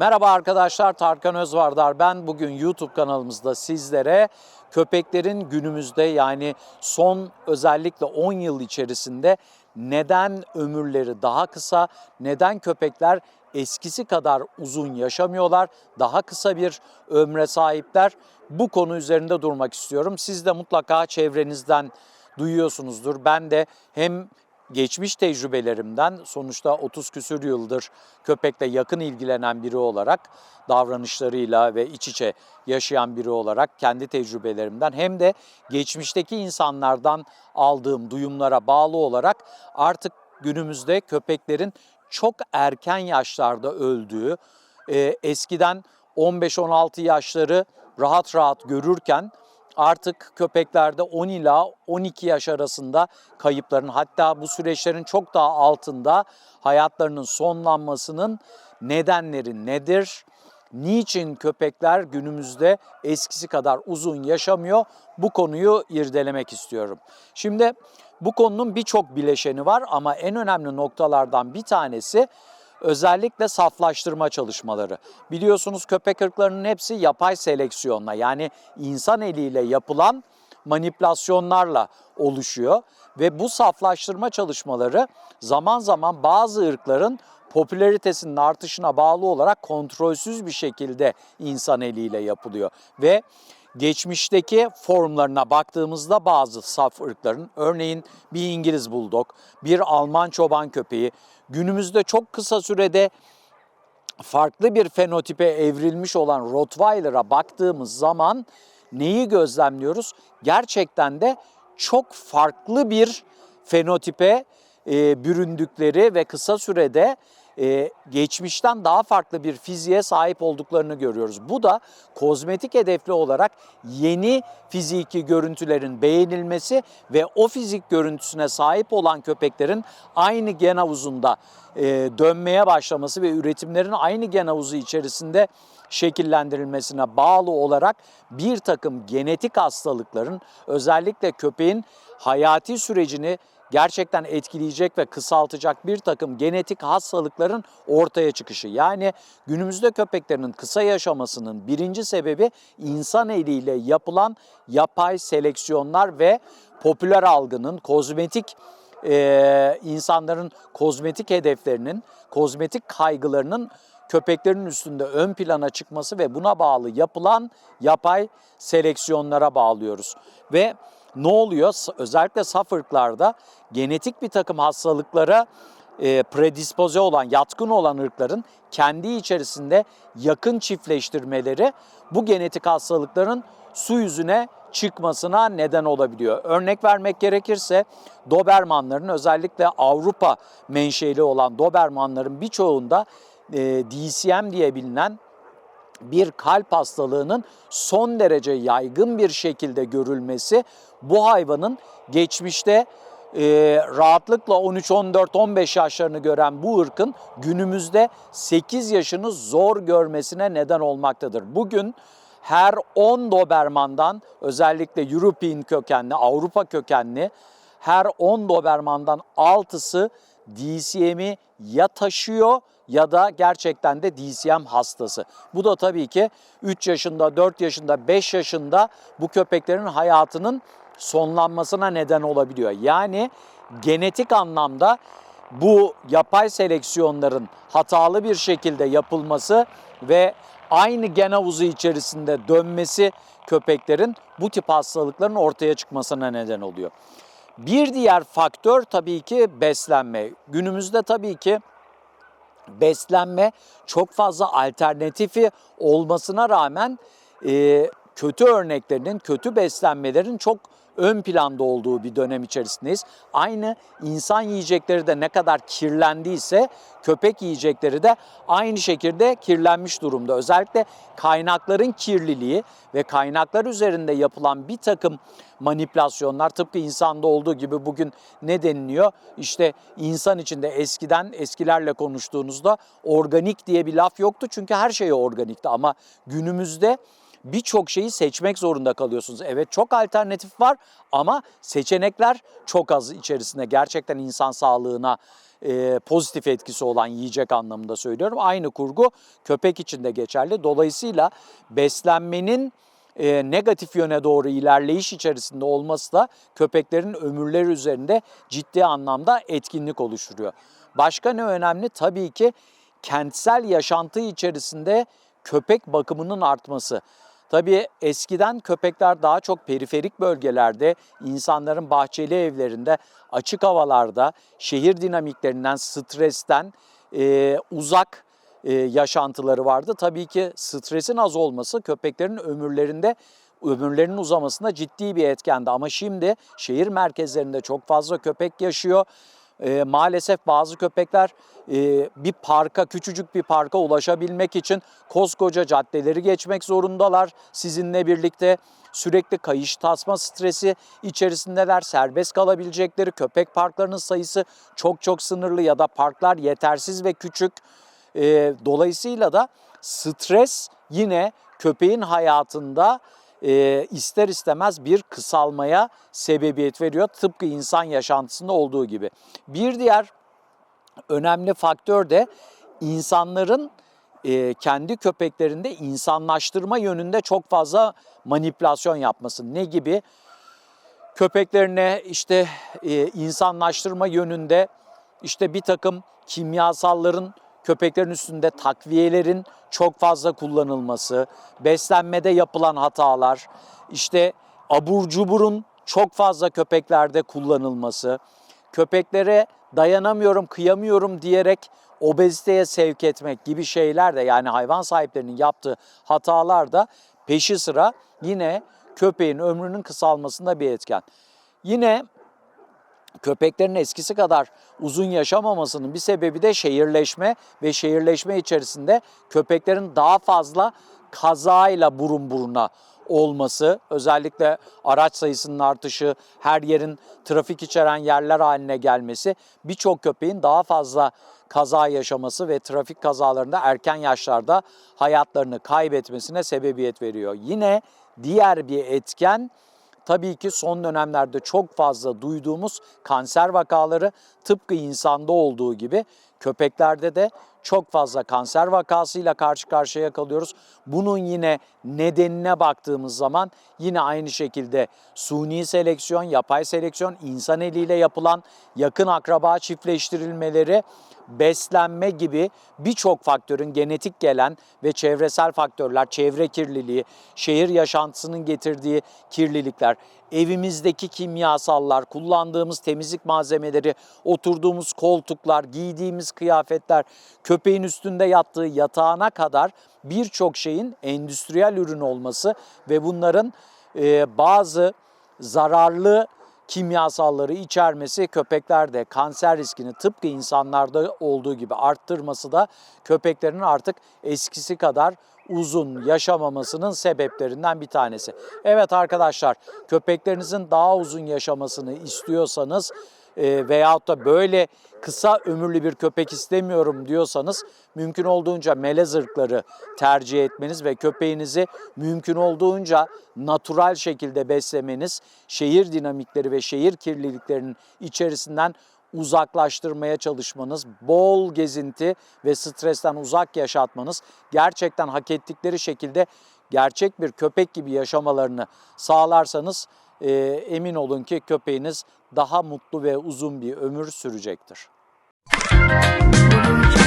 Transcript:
Merhaba arkadaşlar, Tarkan Özvardar ben. Bugün YouTube kanalımızda sizlere köpeklerin günümüzde yani son özellikle 10 yıl içerisinde neden ömürleri daha kısa, neden köpekler eskisi kadar uzun yaşamıyorlar, daha kısa bir ömre sahipler bu konu üzerinde durmak istiyorum. Siz de mutlaka çevrenizden duyuyorsunuzdur. Ben de hem geçmiş tecrübelerimden sonuçta 30 küsür yıldır köpekle yakın ilgilenen biri olarak davranışlarıyla ve iç içe yaşayan biri olarak kendi tecrübelerimden hem de geçmişteki insanlardan aldığım duyumlara bağlı olarak artık günümüzde köpeklerin çok erken yaşlarda öldüğü, e, eskiden 15-16 yaşları rahat rahat görürken artık köpeklerde 10 ila 12 yaş arasında kayıpların hatta bu süreçlerin çok daha altında hayatlarının sonlanmasının nedenleri nedir? Niçin köpekler günümüzde eskisi kadar uzun yaşamıyor? Bu konuyu irdelemek istiyorum. Şimdi bu konunun birçok bileşeni var ama en önemli noktalardan bir tanesi özellikle saflaştırma çalışmaları. Biliyorsunuz köpek ırklarının hepsi yapay seleksiyonla yani insan eliyle yapılan manipülasyonlarla oluşuyor ve bu saflaştırma çalışmaları zaman zaman bazı ırkların popülaritesinin artışına bağlı olarak kontrolsüz bir şekilde insan eliyle yapılıyor ve geçmişteki formlarına baktığımızda bazı saf ırkların örneğin bir İngiliz buldog, bir Alman çoban köpeği günümüzde çok kısa sürede farklı bir fenotipe evrilmiş olan Rottweiler'a baktığımız zaman neyi gözlemliyoruz? Gerçekten de çok farklı bir fenotipe e, büründükleri ve kısa sürede e, geçmişten daha farklı bir fiziğe sahip olduklarını görüyoruz. Bu da kozmetik hedefli olarak yeni fiziki görüntülerin beğenilmesi ve o fizik görüntüsüne sahip olan köpeklerin aynı gen havuzunda e, dönmeye başlaması ve üretimlerin aynı gen havuzu içerisinde şekillendirilmesine bağlı olarak bir takım genetik hastalıkların özellikle köpeğin hayati sürecini gerçekten etkileyecek ve kısaltacak bir takım genetik hastalıkların ortaya çıkışı. Yani günümüzde köpeklerin kısa yaşamasının birinci sebebi insan eliyle yapılan yapay seleksiyonlar ve popüler algının kozmetik e, insanların kozmetik hedeflerinin, kozmetik kaygılarının köpeklerin üstünde ön plana çıkması ve buna bağlı yapılan yapay seleksiyonlara bağlıyoruz. Ve ne oluyor? Özellikle saf ırklarda genetik bir takım hastalıklara e, predispoze olan, yatkın olan ırkların kendi içerisinde yakın çiftleştirmeleri bu genetik hastalıkların su yüzüne çıkmasına neden olabiliyor. Örnek vermek gerekirse Dobermanların özellikle Avrupa menşeli olan Dobermanların birçoğunda e, DCM diye bilinen bir kalp hastalığının son derece yaygın bir şekilde görülmesi bu hayvanın geçmişte e, rahatlıkla 13, 14, 15 yaşlarını gören bu ırkın günümüzde 8 yaşını zor görmesine neden olmaktadır. Bugün her 10 Doberman'dan özellikle European kökenli, Avrupa kökenli her 10 Doberman'dan 6'sı DCM'i ya taşıyor ya da gerçekten de DCM hastası. Bu da tabii ki 3 yaşında, 4 yaşında, 5 yaşında bu köpeklerin hayatının sonlanmasına neden olabiliyor. Yani genetik anlamda bu yapay seleksiyonların hatalı bir şekilde yapılması ve aynı gen havuzu içerisinde dönmesi köpeklerin bu tip hastalıkların ortaya çıkmasına neden oluyor. Bir diğer faktör tabii ki beslenme. Günümüzde tabii ki beslenme çok fazla alternatifi olmasına rağmen e, kötü örneklerinin, kötü beslenmelerin çok ön planda olduğu bir dönem içerisindeyiz. Aynı insan yiyecekleri de ne kadar kirlendiyse köpek yiyecekleri de aynı şekilde kirlenmiş durumda. Özellikle kaynakların kirliliği ve kaynaklar üzerinde yapılan bir takım manipülasyonlar tıpkı insanda olduğu gibi bugün ne deniliyor? İşte insan içinde eskiden eskilerle konuştuğunuzda organik diye bir laf yoktu çünkü her şey organikti ama günümüzde birçok şeyi seçmek zorunda kalıyorsunuz. Evet çok alternatif var ama seçenekler çok az içerisinde gerçekten insan sağlığına e, pozitif etkisi olan yiyecek anlamında söylüyorum. Aynı kurgu köpek için de geçerli. Dolayısıyla beslenmenin e, negatif yöne doğru ilerleyiş içerisinde olması da köpeklerin ömürleri üzerinde ciddi anlamda etkinlik oluşturuyor. Başka ne önemli? Tabii ki kentsel yaşantı içerisinde köpek bakımının artması. Tabii eskiden köpekler daha çok periferik bölgelerde, insanların bahçeli evlerinde, açık havalarda, şehir dinamiklerinden, stresten e, uzak e, yaşantıları vardı. Tabii ki stresin az olması köpeklerin ömürlerinde ömürlerinin uzamasında ciddi bir etkendi. Ama şimdi şehir merkezlerinde çok fazla köpek yaşıyor. E, maalesef bazı köpekler e, bir parka, küçücük bir parka ulaşabilmek için koskoca caddeleri geçmek zorundalar sizinle birlikte. Sürekli kayış tasma stresi içerisindeler. Serbest kalabilecekleri köpek parklarının sayısı çok çok sınırlı ya da parklar yetersiz ve küçük. E, dolayısıyla da stres yine köpeğin hayatında e, ister istemez bir kısalmaya sebebiyet veriyor. Tıpkı insan yaşantısında olduğu gibi. Bir diğer önemli faktör de insanların e, kendi köpeklerinde insanlaştırma yönünde çok fazla manipülasyon yapması. Ne gibi? Köpeklerine işte e, insanlaştırma yönünde işte bir takım kimyasalların köpeklerin üstünde takviyelerin çok fazla kullanılması, beslenmede yapılan hatalar, işte abur cuburun çok fazla köpeklerde kullanılması, köpeklere dayanamıyorum, kıyamıyorum diyerek obeziteye sevk etmek gibi şeyler de yani hayvan sahiplerinin yaptığı hatalar da peşi sıra yine köpeğin ömrünün kısalmasında bir etken. Yine köpeklerin eskisi kadar uzun yaşamamasının bir sebebi de şehirleşme ve şehirleşme içerisinde köpeklerin daha fazla kazayla burun buruna olması, özellikle araç sayısının artışı, her yerin trafik içeren yerler haline gelmesi birçok köpeğin daha fazla kaza yaşaması ve trafik kazalarında erken yaşlarda hayatlarını kaybetmesine sebebiyet veriyor. Yine diğer bir etken tabii ki son dönemlerde çok fazla duyduğumuz kanser vakaları tıpkı insanda olduğu gibi köpeklerde de çok fazla kanser vakasıyla karşı karşıya kalıyoruz. Bunun yine nedenine baktığımız zaman yine aynı şekilde suni seleksiyon, yapay seleksiyon, insan eliyle yapılan yakın akraba çiftleştirilmeleri, beslenme gibi birçok faktörün genetik gelen ve çevresel faktörler, çevre kirliliği, şehir yaşantısının getirdiği kirlilikler, evimizdeki kimyasallar, kullandığımız temizlik malzemeleri, oturduğumuz koltuklar, giydiğimiz kıyafetler, köpeğin üstünde yattığı yatağına kadar birçok şeyin endüstriyel ürün olması ve bunların e, bazı zararlı kimyasalları içermesi köpeklerde kanser riskini tıpkı insanlarda olduğu gibi arttırması da köpeklerin artık eskisi kadar uzun yaşamamasının sebeplerinden bir tanesi. Evet arkadaşlar köpeklerinizin daha uzun yaşamasını istiyorsanız e, veyahut da böyle kısa ömürlü bir köpek istemiyorum diyorsanız mümkün olduğunca melez ırkları tercih etmeniz ve köpeğinizi mümkün olduğunca natural şekilde beslemeniz, şehir dinamikleri ve şehir kirliliklerinin içerisinden uzaklaştırmaya çalışmanız, bol gezinti ve stresten uzak yaşatmanız gerçekten hak ettikleri şekilde gerçek bir köpek gibi yaşamalarını sağlarsanız e, emin olun ki köpeğiniz daha mutlu ve uzun bir ömür sürecektir. Bye.